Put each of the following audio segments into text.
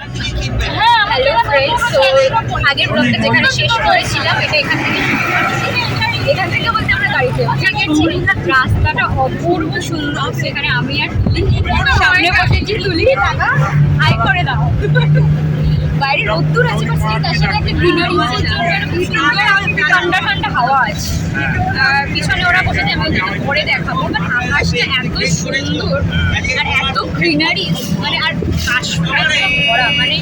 Hello friends তো আগের ব্লগটা যেখানে শেষ করেছিলাম এটা এখান থেকে এখান থেকে বলতে আমরা গাড়িতে গেছি। রাস্তাটা অপূর্ব সুন্দর। সেখানে আমি আর সামনে বসেছি তুলি হাই করে দাও। বাইরে রোদ্দুর আছে বাট সেই তার সাথে একটা গ্রিনারি ঠান্ডা ঠান্ডা হাওয়া আছে। পিছনে ওরা বসেছে আমি ওদেরকে পরে দেখাবো বাট আকাশটা এত সুন্দর। আর এত গ্রিনারি মানে আর মানে।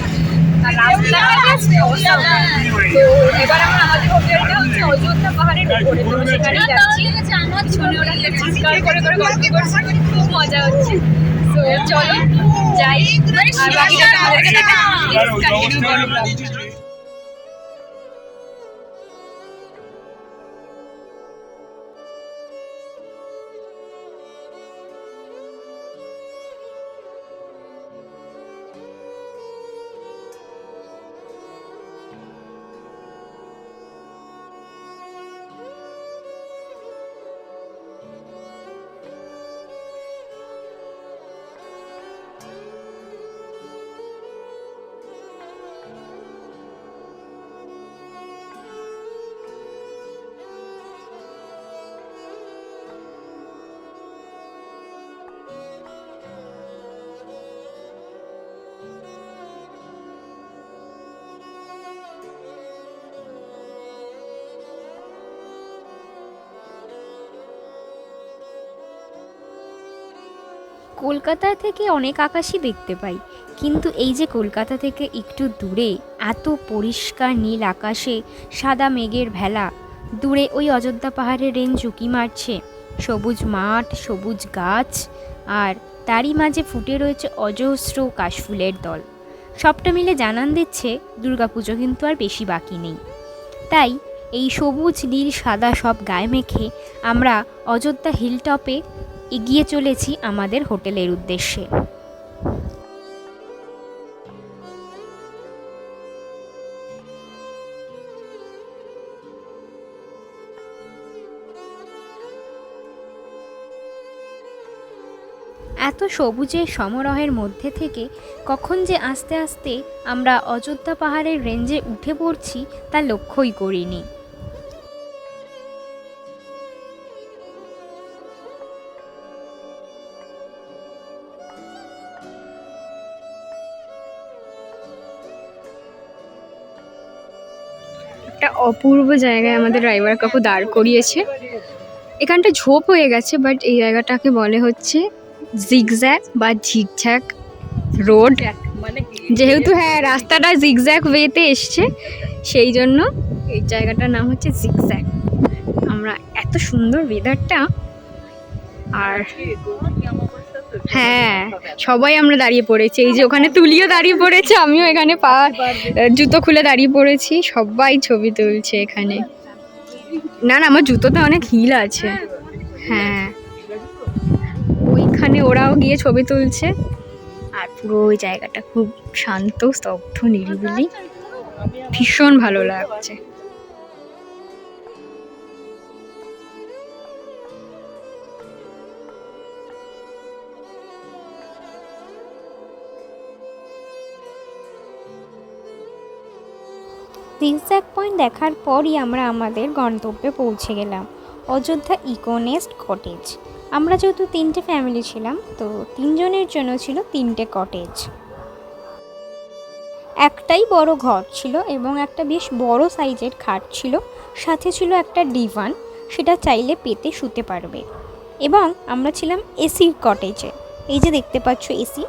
তো এবার আমরা আমাদের হোটেলটা হচ্ছে অযোধ্যা পাহাড়ের উপরে। তো সেখানে যাচ্ছি। পিছনে ওরা চিৎকার করে করে গল্প করছে। খুব মজা হচ্ছে। তো চলো যাই। আর বাকিটা কন্টিনিউ কলকাতা থেকে অনেক আকাশই দেখতে পাই। কিন্তু এই যে কলকাতা থেকে একটু দূরে, এত পরিষ্কার নীল আকাশে সাদা মেঘের ভেলা, দূরে ওই অযোধ্যা পাহাড়ের রেঞ্জ উঁকি মারছে। সবুজ মাঠ, সবুজ গাছ, আর তারই মাঝে ফুটে রয়েছে অজস্র কাশফুলের দল। সবটা মিলে জানান দিচ্ছে, দুর্গাপুজো কিন্তু আর বেশি বাকি নেই। তাই এই সবুজ, নীল, সাদা সব গায়ে মেখে আমরা অযোধ্যা হিলটপে এগিয়ে চলেছি আমাদের হোটেলের উদ্দেশ্যে। এত সবুজের সমারোহের মধ্যে থেকে কখন যে আস্তে আস্তে আমরা অযোধ্যা পাহাড়ের রেঞ্জে উঠে পড়ছি তা লক্ষ্যই করিনি। একটা অপূর্ব জায়গায় আমাদের ড্রাইভার কাকু দাঁড় করিয়েছে। এখানটা ঝোপ হয়ে গেছে বাট এই জায়গাটাকে বলে হচ্ছে জিগজ্যাক বা ঝিকঝ্যাক রোড যেহেতু হ্যাঁ রাস্তাটা জিগজ্যাক ওয়েতে এসছে, সেই জন্য এই জায়গাটার নাম হচ্ছে জিগজ্যাক আমরা এত সুন্দর ওয়েদারটা আর হ্যাঁ সবাই আমরা দাঁড়িয়ে পড়েছি। এই যে ওখানে তুলিও দাঁড়িয়ে পড়েছে, আমিও এখানে পা, জুতো খুলে দাঁড়িয়ে পড়েছি। সবাই ছবি তুলছে এখানে। না না, আমার জুতোতে অনেক হিল আছে। হ্যাঁ। ওইখানে ওরাও গিয়ে ছবি তুলছে। আর পুরো ওই জায়গাটা খুব শান্ত, স্তব্ধ, নিরিবিলি। ভীষণ ভালো লাগছে। জিগজ্যাগ পয়েন্ট দেখার পরই আমরা আমাদের গন্তব্যে পৌঁছে গেলাম, অযোধ্যা ইকোনেস্ট কটেজ আমরা যেহেতু তিনটে ফ্যামিলি ছিলাম, তো তিনজনের জন্য ছিল তিনটে কটেজ একটাই বড় ঘর ছিল এবং একটা বেশ বড় সাইজের খাট ছিল, সাথে ছিল একটা ডিভান সেটা চাইলে পেতে শুতে পারবে। এবং আমরা ছিলাম এসির কটেজে এই যে দেখতে পাচ্ছ এসি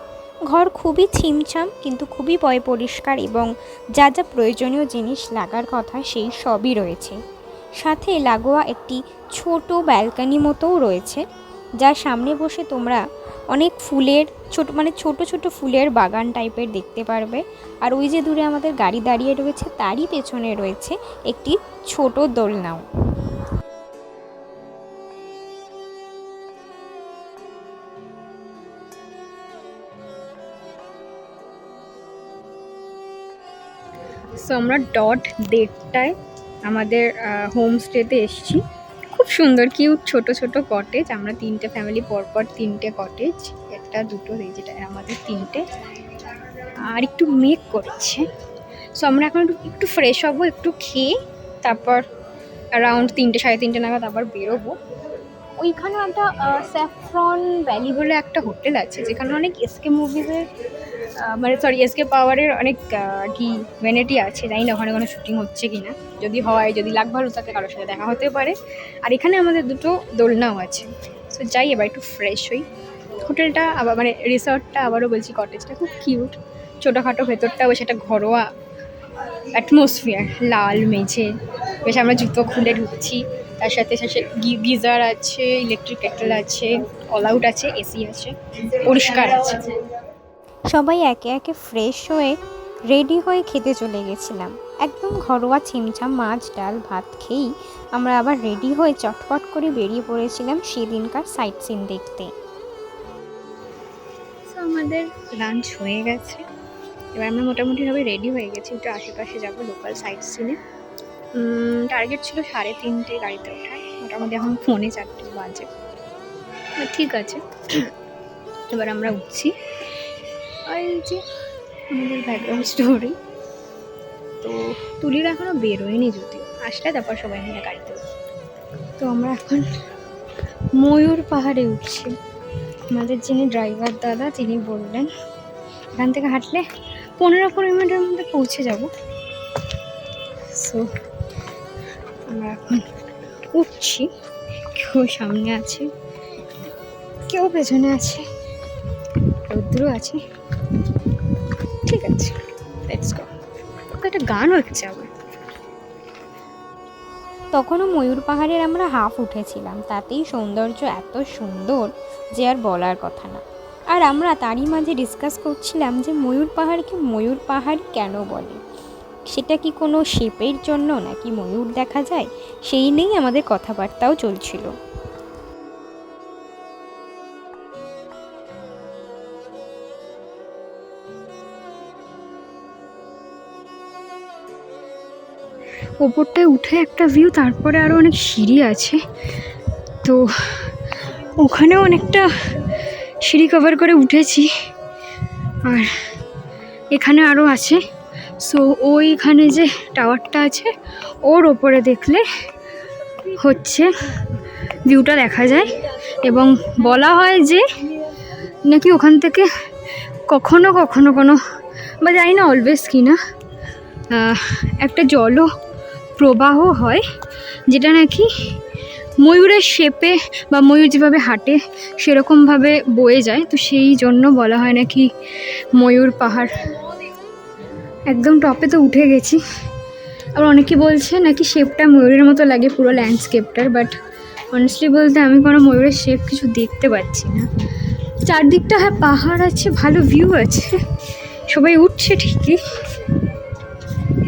ঘর খুবই ছিমছাম, কিন্তু খুবই পয় পরিষ্কার এবং যা যা প্রয়োজনীয় জিনিস লাগার কথা সেই সবই রয়েছে। সাথে লাগোয়া একটি ছোট ব্যালকানি মতোও রয়েছে, যার সামনে বসে তোমরা অনেক ফুলের ছোট মানে ছোট ছোট ফুলের বাগান টাইপের দেখতে পারবে। আর ওই যে দূরে আমাদের গাড়ি দাঁড়িয়ে রয়েছে, তারই পেছনে রয়েছে একটি ছোট দোলনাও। সো আমরা ডট দেড়টায় আমাদের হোমস্টেতে এসেছি। খুব সুন্দর কিউট ছোট ছোট কটেজ আমরা তিনটে ফ্যামিলি পরপর তিনটে কটেজ একটা, দুটো, এই যেটা, আমাদের তিনটে। আর একটু মেক করছে। সো আমরা এখন একটু একটু ফ্রেশ হব, একটু খেয়ে তারপর অ্যারাউন্ড তিনটে, সাড়ে তিনটে নাগাদ আবার বেরোবো। ওইখানে একটা স্যাফ্রন ভ্যালি বলে একটা হোটেল আছে, যেখানে অনেক এসকে মুভিজের মানে সরি এসকে পাওয়ারের অনেক আর কি ভ্যানিটি আছে, জানি না ওখানে কোনো শুটিং হচ্ছে কি না যদি হয়, যদি লাগ ভালো থাকে, কারোর সাথে দেখা হতে পারে। আর এখানে আমাদের দুটো দোলনাও আছে। সো যাই এবার একটু ফ্রেশ হই। হোটেলটা আবার মানে রিসর্টটা আবারও বলছি কটেজটা খুব কিউট ছোটোখাটো ভেতরটা বেশ একটা ঘরোয়া অ্যাটমসফিয়ার লাল, মেঝে। বেশ আমরা জুতো খুলে ঢুকছি। তার সাথে সাথে গিজার আছে ইলেকট্রিক কেটল আছে অল আউট আছে এসি আছে, পরিষ্কার আছে। সবাই একে একে ফ্রেশ হয়ে রেডি হয়ে খেতে চলে গেছিলাম। একদম ঘরোয়া ছিমছাম মাছ, ডাল, ভাত খেয়েই আমরা আবার রেডি হয়ে চটপট করে বেরিয়ে পড়েছিলাম সেদিনকার সাইট সিন দেখতে। আমাদের লাঞ্চ হয়ে গেছে। এবার আমরা মোটামুটিভাবে রেডি হয়ে গেছি, একটু আশেপাশে যাব লোকাল সাইট সিনে টার্গেট ছিল সাড়ে তিনটে গাড়িতে ওঠার মোটামুটি এখন ফোনে চারটে বাজে। ঠিক আছে, এবার আমরা উঠছি। আর এই যে আমাদের ব্যাকগ্রাউন্ড স্টোরি তো তুলির এখনও বেরোয়নি যদিও। আসলে তারপর সবাই মিলে গাড়িতে তো আমরা এখন ময়ূর পাহাড়ে উঠছি। আমাদের যিনি ড্রাইভার দাদা, তিনি বললেন, এখান থেকে হাঁটলে পনেরো কুড়ি মিনিটের মধ্যে পৌঁছে যাব। সো আমরা এখন উঠছি। কেউ সামনে আছে, কেউ পেছনে আছে, রৌদ্র আছে। ঠিক আছে লেটস গো একটা গান হচ্ছে আবার। তখনও ময়ূর পাহাড়ের আমরা হাফ উঠেছিলাম, তাতেই সৌন্দর্য এত সুন্দর যে আর বলার কথা না। আর আমরা তারই মাঝে ডিসকাস করছিলাম যে ময়ূর পাহাড়কে ময়ূর পাহাড় কেন বলে? সেটা কি কোনো শেপের জন্য নাকি ময়ূর দেখা যায়? সেই নিয়েই আমাদের কথাবার্তাও চলছিল। ওপরটায় উঠে একটা ভিউ তারপরে আরও অনেক সিঁড়ি আছে। তো ওখানেও অনেকটা সিঁড়ি কভার করে উঠেছি। আর এখানে আরও আছে। সো ওইখানে যে টাওয়ারটা আছে, ওর ওপরে দেখলে হচ্ছে ভিউটা দেখা যায়। এবং বলা হয় যে নাকি ওখান থেকে কখনো কখনো কোনো, বা জানি না অলওয়েজ কি না একটা জলও প্রবাহ হয়, যেটা নাকি ময়ূরের শেপে বা ময়ূর যেভাবে হাঁটে সেরকমভাবে বয়ে যায়। তো সেই জন্য বলা হয় নাকি ময়ূর পাহাড়। একদম টপে তো উঠে গেছি। আবার অনেকে বলছে নাকি শেপটা ময়ূরের মতো লাগে পুরো ল্যান্ডস্কেপটার বাট অনেস্টলি বলতে আমি কোনো ময়ূরের শেপ কিছু দেখতে পাচ্ছি না। চারদিকটা হ্যাঁ পাহাড় আছে, ভালো ভিউ আছে। সবাই উঠছে ঠিকই।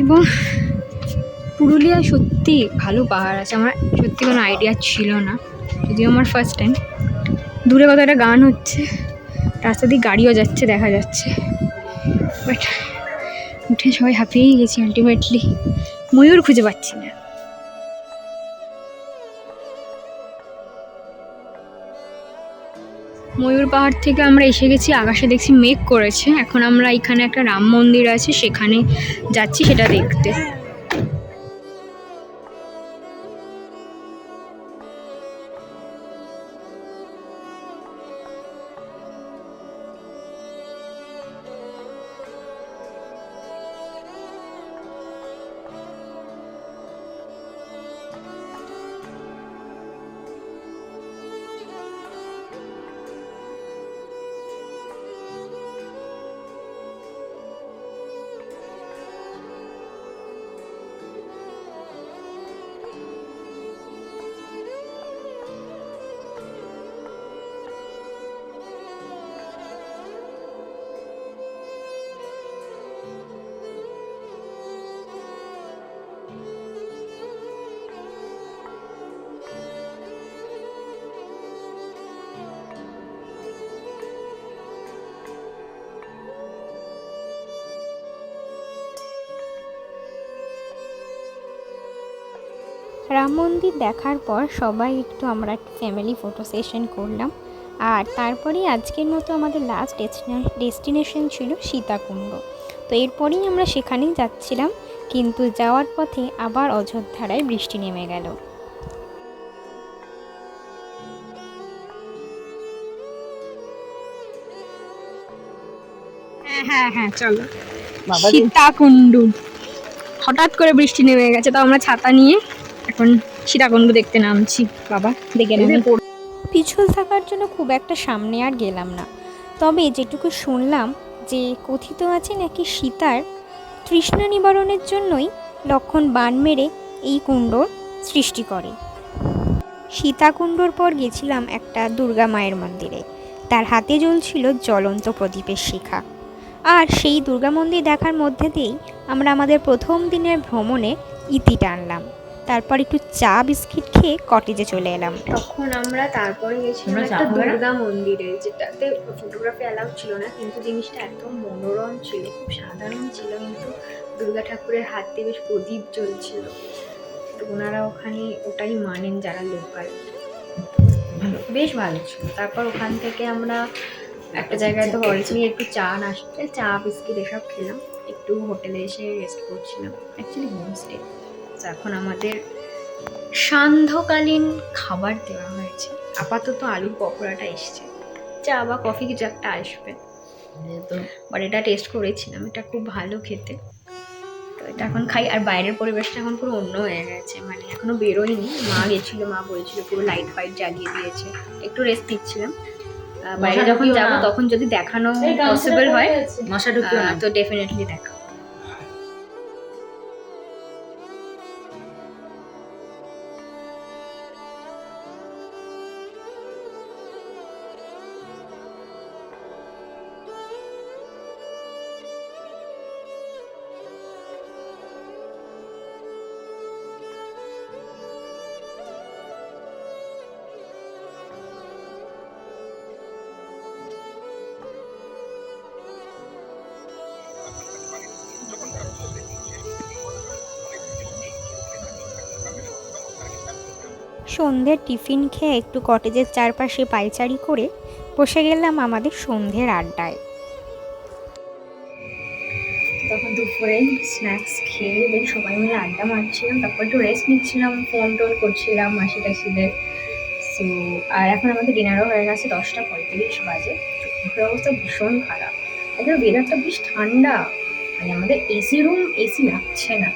এবং পুরুলিয়ায় সত্যি ভালো পাহাড় আছে। আমার সত্যি কোনো আইডিয়া ছিল না, যদিও আমার ফার্স্ট টাইম দূরে কত একটা গান হচ্ছে, রাস্তা দিয়ে গাড়িও যাচ্ছে, দেখা যাচ্ছে। বাট উঠে সবাই হাঁপিয়েই গেছি আলটিমেটলি ময়ূর খুঁজে পাচ্ছি না। ময়ূর পাহাড় থেকে আমরা এসে গেছি, আকাশে দেখছি মেঘ করেছে। এখন আমরা এখানে একটা রাম মন্দির আছে, সেখানে যাচ্ছি সেটা দেখতে। রাম মন্দির দেখার পর সবাই একটু আমরা ফ্যামিলি ফটো সেশন করলাম। আর তারপরেই আজকের মতো আমাদের লাস্ট ডেস্টিনেশন ছিল সীতাকুণ্ড। তো এরপরেই আমরা সেখানেই যাচ্ছিলাম কিন্তু যাওয়ার পথে আবার অযোধ্যারায় বৃষ্টি নেমে গেল। হ্যাঁ হ্যাঁ হ্যাঁ চলো। সীতাকুণ্ড। হঠাৎ করে বৃষ্টি নেমে গেছে তো আমরা ছাতা নিয়ে এখন সীতাকুণ্ড দেখতে নামছি বাবা দেখে পিছল থাকার জন্য খুব একটা সামনে আর গেলাম না। তবে যেটুকু শুনলাম যে কথিত আছে নাকি সীতার তৃষ্ণা নিবারণের জন্যই লক্ষণ বান মেরে এই কুণ্ডর সৃষ্টি করে। সীতাকুণ্ডর পর গেছিলাম একটা দুর্গা মায়ের মন্দিরে। তার হাতে জ্বলছিল জ্বলন্ত প্রদীপের শিখা। আর সেই দুর্গা মন্দির দেখার মধ্যে দিয়েই আমরা আমাদের প্রথম দিনের ভ্রমণে ইতি টানলাম। তারপর একটু চা বিস্কিট খেয়ে কটেজে চলে এলাম। তখন আমরা তারপরে গেছিলাম একটা? দুর্গা মন্দিরে যেটাতে ফটোগ্রাফি অ্যালাউ ছিল না কিন্তু জিনিসটা একদম মনোরম ছিল খুব সাধারণ ছিল কিন্তু দুর্গা ঠাকুরের হাতে বেশ প্রদীপ জ্বলছিল। তো ওনারা ওখানে ওটাই মানেন যারা লোকাল। বেশ ভালো ছিল। তারপর ওখান থেকে আমরা একটা জায়গায় তো হরিচমি একটু চা নাস্তা চা বিস্কিট এসব খেলাম। একটু হোটেলে এসে রেস্ট করছিলাম। অ্যাকচুয়ালি হোমস্টে তো এখন আমাদের সান্ধ্যকালীন খাবার দেওয়া হয়েছে। আপাতত আলুর পকোড়াটা এসছে। চা বা কফি কিছু একটা আসবে। বাট এটা টেস্ট করেছিলাম এটা খুব ভালো খেতে। তো এটা এখন খাই আর বাইরের পরিবেশটা এখন পুরো অন্য হয়ে গেছে। মানে এখনও বেরোয়নি মা গেছিল মা বলেছিল পুরো লাইট ফাইট জ্বালিয়ে দিয়েছে। একটু রেস্ট নিচ্ছিলাম। বাইরে যখন যাব তখন যদি দেখানো পসিবল হয় মশা ঢুকিও আহ, না তো ডেফিনেটলি দেখা সন্ধ্যের টিফিন খেয়ে একটু কটেজের চারপাশে পাইচারি করে বসে গেলাম আমাদের সন্ধ্যের আড্ডায়। তখন দুপুরে স্ন্যাক্স খেয়ে দেন সবাই মিলে আড্ডা মারছিলাম, তারপর একটু রেস্ট নিচ্ছিলাম ফোন টোন করছিলাম মাসি টাসিদের সো আর এখন আমাদের ডিনারও হয়ে গেছে দশটা পঁয়ত্রিশ বাজে। মুখের অবস্থা ভীষণ খারাপ। একদম ওয়েদারটা বেশ ঠান্ডা। মানে আমাদের এসি রুম এসি লাগছে না।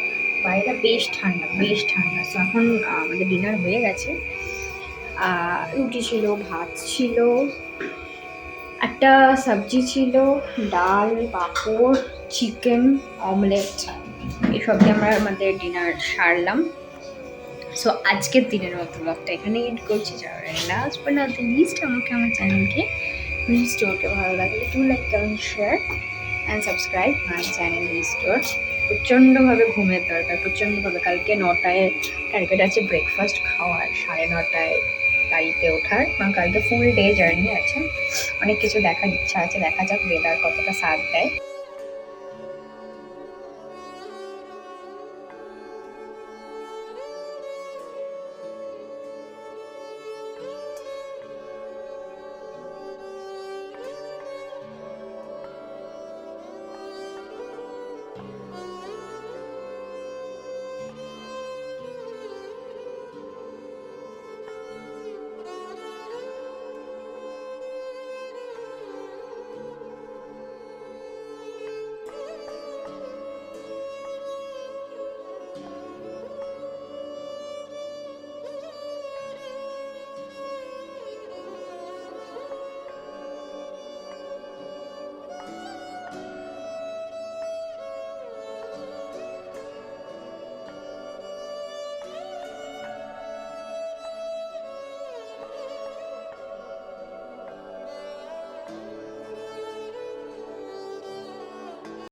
বাইরেটা বেশ ঠান্ডা বেশ ঠান্ডা। সো এখন আমাদের ডিনার হয়ে গেছে। রুটি ছিল, ভাত ছিল, একটা সবজি ছিল, ডাল, পাঁপড়, চিকেন অমলেট এসব দিয়ে আমরা আমাদের ডিনার সারলাম। সো আজকের দিনের মতো ব্লগটা এখানে এড করছি। যাওয়ার লাস্ট বাট নট লিস্ট আমাকে আমার চ্যানেলকে রিস্টোরকে ভালো লাগলে to like comment share and subscribe my channel restore প্রচণ্ডভাবে ঘুমের দরকার, প্রচণ্ডভাবে। কালকে নটায় টার্গেট আছে ব্রেকফাস্ট খাওয়ার, সাড়ে নটায় গাড়িতে ওঠার। এবং কালকে ফুল ডে জার্নি আছে অনেক কিছু দেখার ইচ্ছা আছে, দেখা যাক ওয়েদার কতটা সাথ দেয়।